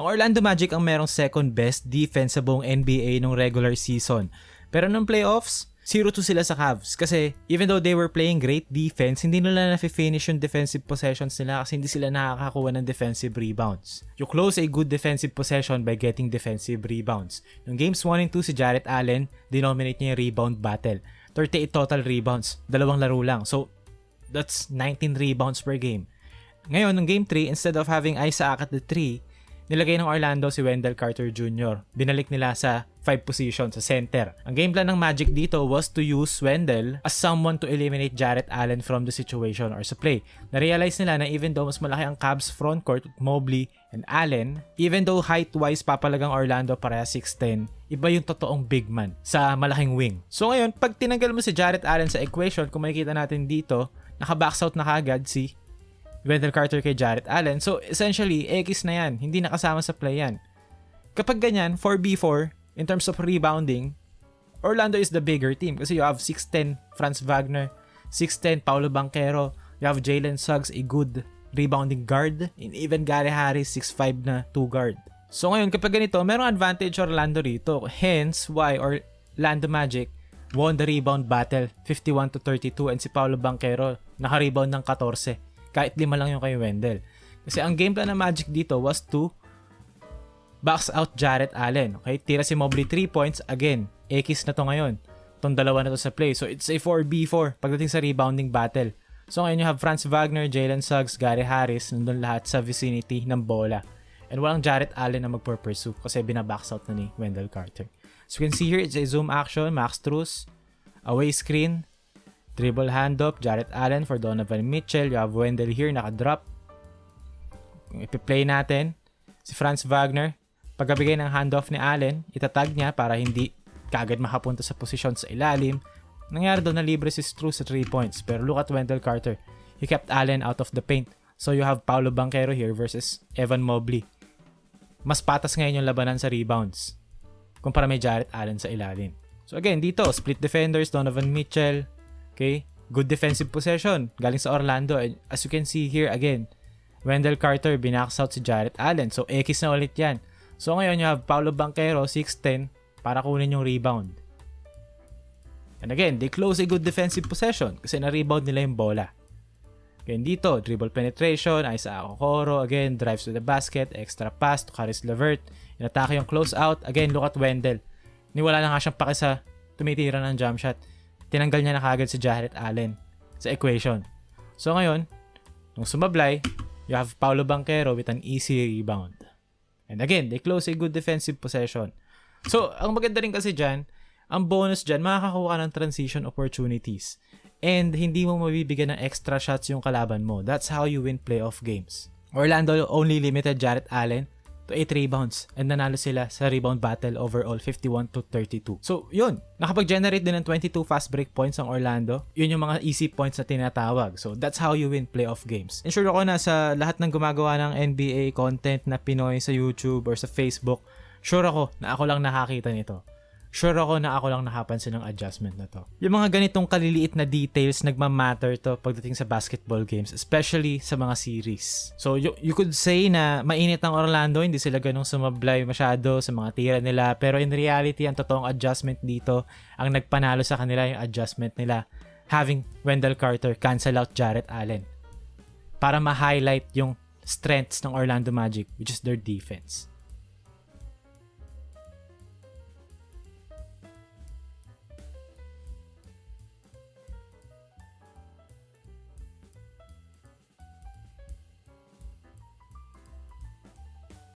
Ang Orlando Magic ang merong second best defense sa buong NBA nung regular season. Pero nung playoffs, 0-2 sila sa Cavs. Kasi even though they were playing great defense, hindi nila na-finish yung defensive possessions nila kasi hindi sila nakakakuha ng defensive rebounds. You close a good defensive possession by getting defensive rebounds. Nung games 1 and 2 si Jarrett Allen, denominate niya yung rebound battle. 38 total rebounds, dalawang laro lang. So, that's 19 rebounds per game. Ngayon, ng game 3, instead of having Isaac at the 3, nilagay ng Orlando si Wendell Carter Jr. Binalik nila sa 5 position sa center. Ang game plan ng Magic dito was to use Wendell as someone to eliminate Jarrett Allen from the situation or sa play. Na-realize nila na even though mas malaki ang Cavs frontcourt with Mobley and Allen, even though height-wise papalagang Orlando pareha 6'10", iba yung totoong big man sa malaking wing. So ngayon, pag tinanggal mo si Jarrett Allen sa equation, kung makikita natin dito, naka-box out na kagad si Wendell Carter kay Jarrett Allen. So, essentially, X na yan. Hindi nakasama sa play yan. Kapag ganyan, 4v4, in terms of rebounding, Orlando is the bigger team kasi you have 6'10 Franz Wagner, 6'10 Paulo Banquero, you have Jalen Suggs, a good rebounding guard, and even Gary Harris, 6'5 na 2 guard. So ngayon, kapag ganito, merong advantage Orlando rito. Hence, why Orlando Magic won the rebound battle 51 to 32 and si Paulo Banquero naka-rebound ng 14 kahit lima lang yung kay Wendell. Kasi ang game plan ng Magic dito was to box out Jarrett Allen. Okay? Tira si Mobley 3 points. Again, X na to ngayon. Itong dalawa na to sa play. So, it's a 4v4 pagdating sa rebounding battle. So, ngayon you have Franz Wagner, Jalen Suggs, Gary Harris, nandun lahat sa vicinity ng bola. And walang Jarrett Allen na magpur-pursue kasi binabox out na ni Wendell Carter. So, you can see here, it's a zoom action, Max Truss, away screen, dribble handoff, Jarrett Allen for Donovan Mitchell. You have Wendell here, naka-drop. Ipi-play natin, si Franz Wagner, pagkabigay ng handoff ni Allen, itatag niya para hindi kagad makapunta sa posisyon sa ilalim. Nangyari doon na libre si Struz sa 3 points. Pero look at Wendell Carter. He kept Allen out of the paint. So you have Paulo Banquero here versus Evan Mobley. Mas patas ngayon yung labanan sa rebounds kumpara may Jarrett Allen sa ilalim. So again, dito, split defenders, Donovan Mitchell. Okay? Good defensive possession. Galing sa Orlando. And as you can see here, again, Wendell Carter, binax out si Jarrett Allen. So, X na ulit yan. So, ngayon you have Paulo Banquero, 6'10", para kunin yung rebound. And again, they close a good defensive possession kasi na-rebound nila yung bola. Again, dito, dribble penetration, Isaac Okoro, again, drives to the basket, extra pass to Caris Levert, inatake yung close out, again, look at Wendell. Niwala na nga siyang paki sa tumitira ng jump shot. Tinanggal niya na kagad si Jarrett Allen sa equation. So ngayon, nung sumablay, you have Paulo Banquero with an easy rebound. And again, they close a good defensive possession. So, ang maganda rin kasi dyan, ang bonus dyan, makakakuha ka ng transition opportunities. And hindi mo mabibigyan ng extra shots yung kalaban mo. That's how you win playoff games. Orlando only limited Jarrett Allen to 8 rebounds and nanalo sila sa rebound battle overall 51 to 32. So, yun. Nakapag-generate din ng 22 fast break points ang Orlando. Yun yung mga easy points na tinatawag. So, that's how you win playoff games. And sure ako na sa lahat ng gumagawa ng NBA content na Pinoy sa YouTube or sa Facebook, sure ako na ako lang nakakita nito sure ako na ako lang nakapansin ng adjustment na to. Yung mga ganitong kaliliit na details nagmamatter to pagdating sa basketball games, especially sa mga series. So, you, you could say na mainit ang Orlando, hindi sila ganong sumablay masyado sa mga tira nila, pero in reality, ang totoong adjustment dito, ang nagpanalo sa kanila yung adjustment nila having Wendell Carter cancel out Jarrett Allen para ma-highlight yung strengths ng Orlando Magic, which is their defense.